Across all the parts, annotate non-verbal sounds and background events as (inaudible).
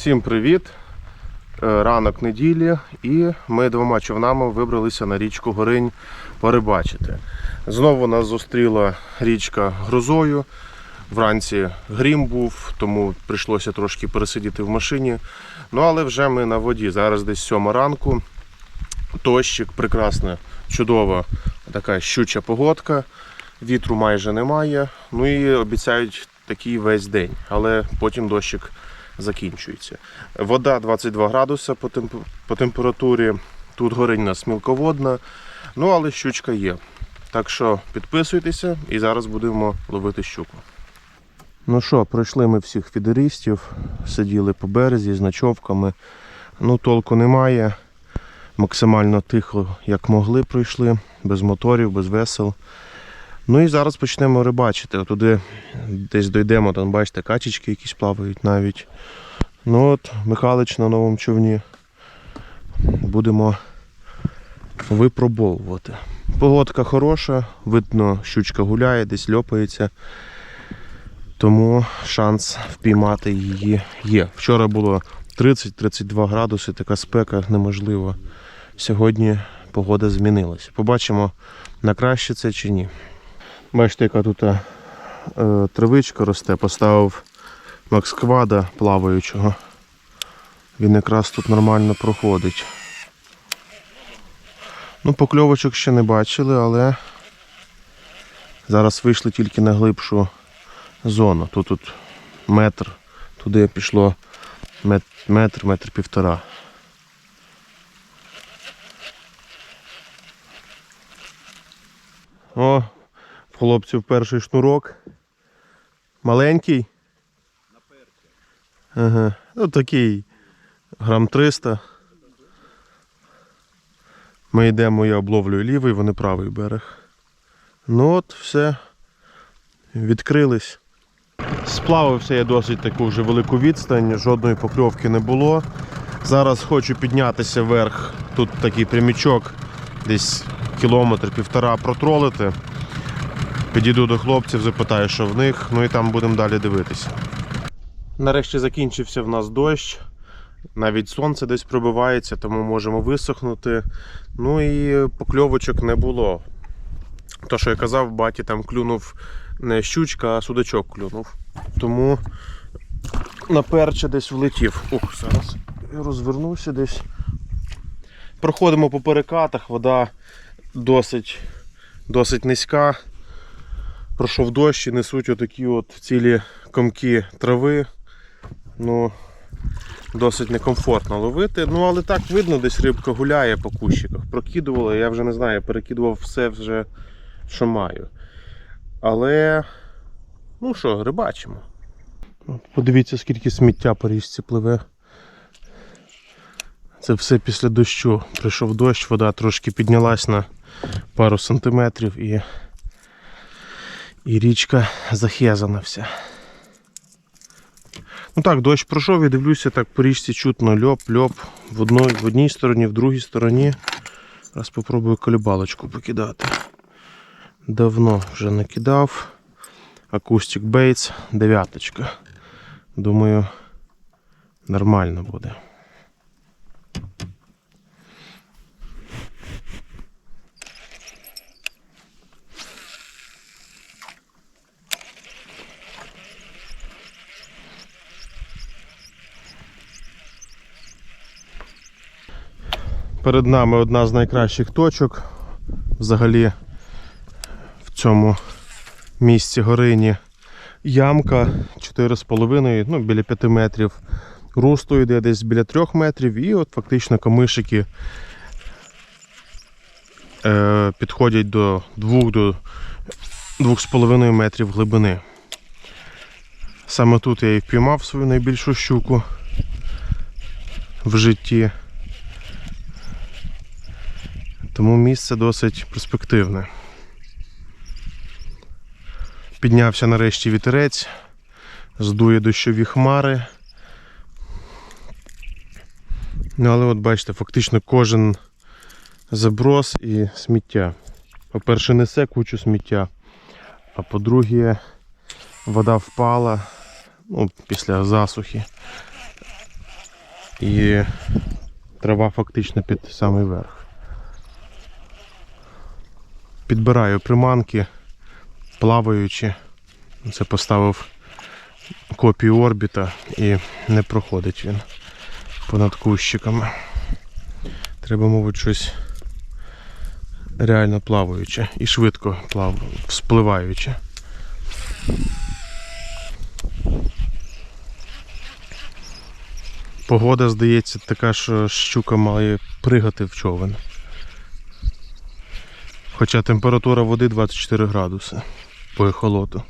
Всім привіт! Е, Ранок неділі, і ми двома човнами вибралися на річку Горинь порибачити. Знову нас зустріла річка грозою. Вранці грім був, тому прийшлося трошки пересидіти в машині. Ну але вже ми на воді. Зараз десь сьома ранку. Дощик, прекрасна, чудова така щуча погодка. Вітру майже немає. Ну і обіцяють такий весь день, але потім дощик закінчується. Вода 22 градуси по, темп... по температурі. Тут горить у нас мілководна, ну але щучка є. Так що підписуйтеся і зараз будемо ловити щуку. Ну що, пройшли ми всіх фідеристів, сиділи по березі з ночовками. Ну, толку немає. Максимально тихо, як могли, пройшли, без моторів, без весел. Ну і зараз почнемо рибачити. Туди десь дійдемо, там бачите, качечки якісь плавають навіть. Ну от, Михалич на новому човні. Будемо випробовувати. Погодка хороша, видно, щучка гуляє, десь льопається. Тому шанс впіймати її є. Вчора було 30-32 градуси, така спека неможлива. Сьогодні погода змінилась. Побачимо, на краще це чи ні. Бачите, яка тут е, травичка росте, поставив Макс Квада плаваючого. Він якраз тут нормально проходить. Ну, покльовочок ще не бачили, але зараз вийшли тільки на глибшу зону. Тут тут метр, туди пішло мет- метр, метр півтора. О, хлопців перший шнурок. Маленький. Ага. Ну такий грам 300. Ми йдемо, я обловлюю лівий, вони правий берег. Ну от, все. Відкрились. Сплавився я досить таку вже велику відстань, жодної покльовки не було. Зараз хочу піднятися вверх. Тут такий прямічок, десь кілометр півтора протролити. Підійду до хлопців, запитаю, що в них, ну і там будемо далі дивитися. Нарешті закінчився в нас дощ. Навіть сонце десь пробивається, тому можемо висохнути. Ну і покльовочок не було. То, що я казав, баті там клюнув не щучка, а судачок клюнув. Тому на перче десь влетів. Ух, зараз розвернувся десь. Проходимо по перекатах, вода досить, досить низька. Пройшов дощ і несуть отакі от цілі комки трави. Ну, досить некомфортно ловити. Ну, але так видно, десь рибка гуляє по кущиках. Прокидувала, я вже не знаю, перекидував все вже, що маю. Але, ну що, рибачимо. Подивіться, скільки сміття по річці пливе. Це все після дощу. Прийшов дощ, вода трошки піднялась на пару сантиметрів і, і річка захезана вся. Ну так, дощ пройшов і дивлюся, так по річці чутно льоп, льоп в одній, в одній стороні, в другій стороні. Зараз спробую колібалочку покидати. Давно вже не кидав. Акустик Бейтс, дев'яточка. Думаю, нормально буде. Перед нами одна з найкращих точок. Взагалі в цьому місці горині ямка 4,5, ну біля 5 метрів. Русту йде десь біля 3 метрів, і от фактично камишики е, підходять до 2 до 2,5 метрів глибини. Саме тут я і впіймав свою найбільшу щуку в житті. Тому місце досить перспективне. Піднявся нарешті вітерець, здує дощові хмари. Ну, але от бачите, фактично кожен заброс і сміття. По-перше, несе кучу сміття, а по-друге, вода впала ну, після засухи. І трава фактично під самий верх. Підбираю приманки, плаваючи. Це поставив копію орбіта і не проходить він понад кущиками. Треба, мабуть, щось реально плаваюче і швидко плав... вспливаюче. Погода, здається, така, що щука має пригати в човен. Хоча температура води 24 градуси по ехолоту.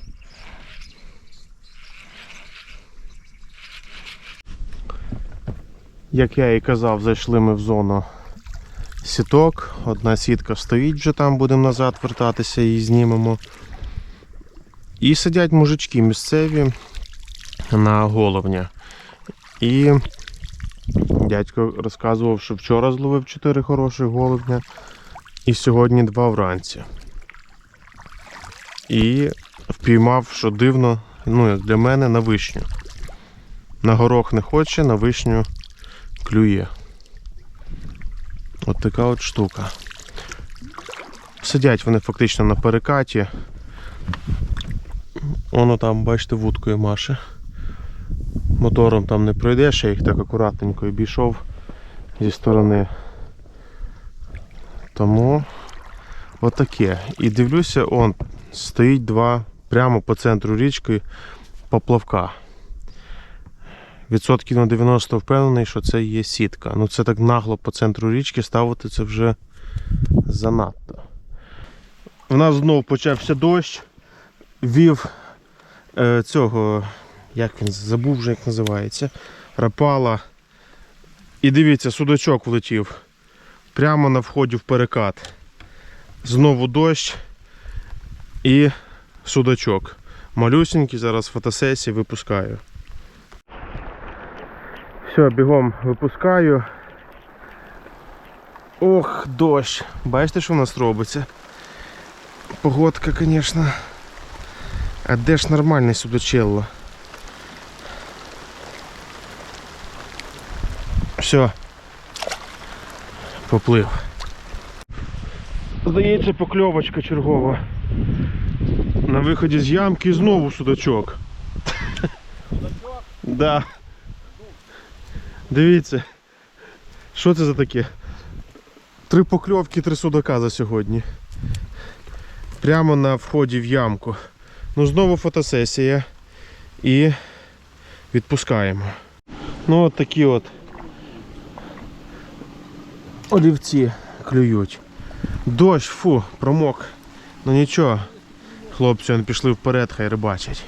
Як я і казав, зайшли ми в зону сіток. Одна сітка стоїть вже там, будемо назад вертатися і знімемо. І сидять мужички місцеві на головня. І дядько розказував, що вчора зловив 4 хороших головня і сьогодні два вранці. І впіймав, що дивно, ну як для мене, на вишню. На горох не хоче, на вишню клює. От така от штука. Сидять вони фактично на перекаті. Воно там, бачите, вудкою маше. Мотором там не пройдеш, я їх так акуратненько обійшов зі сторони. Тому отаке. І дивлюся, он стоїть два прямо по центру річки поплавка. Відсотків на 90 впевнений, що це є сітка. Ну це так нагло по центру річки ставити це вже занадто. У нас знов почався дощ, вів е, цього, як він забув вже як називається, рапала. І дивіться, судачок влетів прямо на вході в перекат. Знову дощ і судачок. Малюсенький, зараз фотосесії випускаю. Все, бігом випускаю. Ох, дощ. Бачите, що в нас робиться? Погодка, звісно. А де ж нормальне судочелло? Все. Поплив. Здається, покльовочка чергова. На виході з ямки знову судачок. (laughs) Да. Дивіться, що це за таке? Три покльовки, три судака за сьогодні. Прямо на вході в ямку. Ну, знову фотосесія. І відпускаємо. Ну от такі от олівці клюють. Дощ, фу, промок. Ну нічого, хлопці вони пішли вперед, хай рибачать.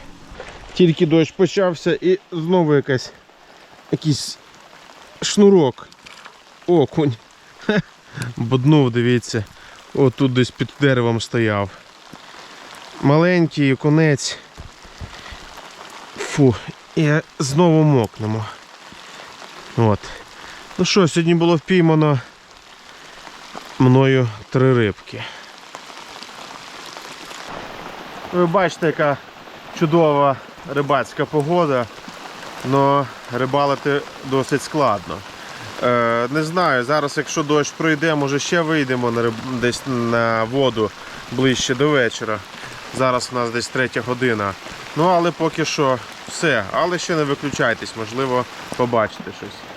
Тільки дощ почався і знову якась якийсь шнурок. Окунь. Хе, Боднув, дивіться. Отут десь під деревом стояв. Маленький окунець. Фу, і знову мокнемо. От. Ну що, сьогодні було впіймано мною три рибки. Ви бачите, яка чудова рибацька погода, але рибалити досить складно. Е, не знаю, зараз якщо дощ пройде, може ще вийдемо на риб... десь на воду ближче до вечора. Зараз у нас десь третя година. Ну але поки що все. Але ще не виключайтесь, можливо, побачите щось.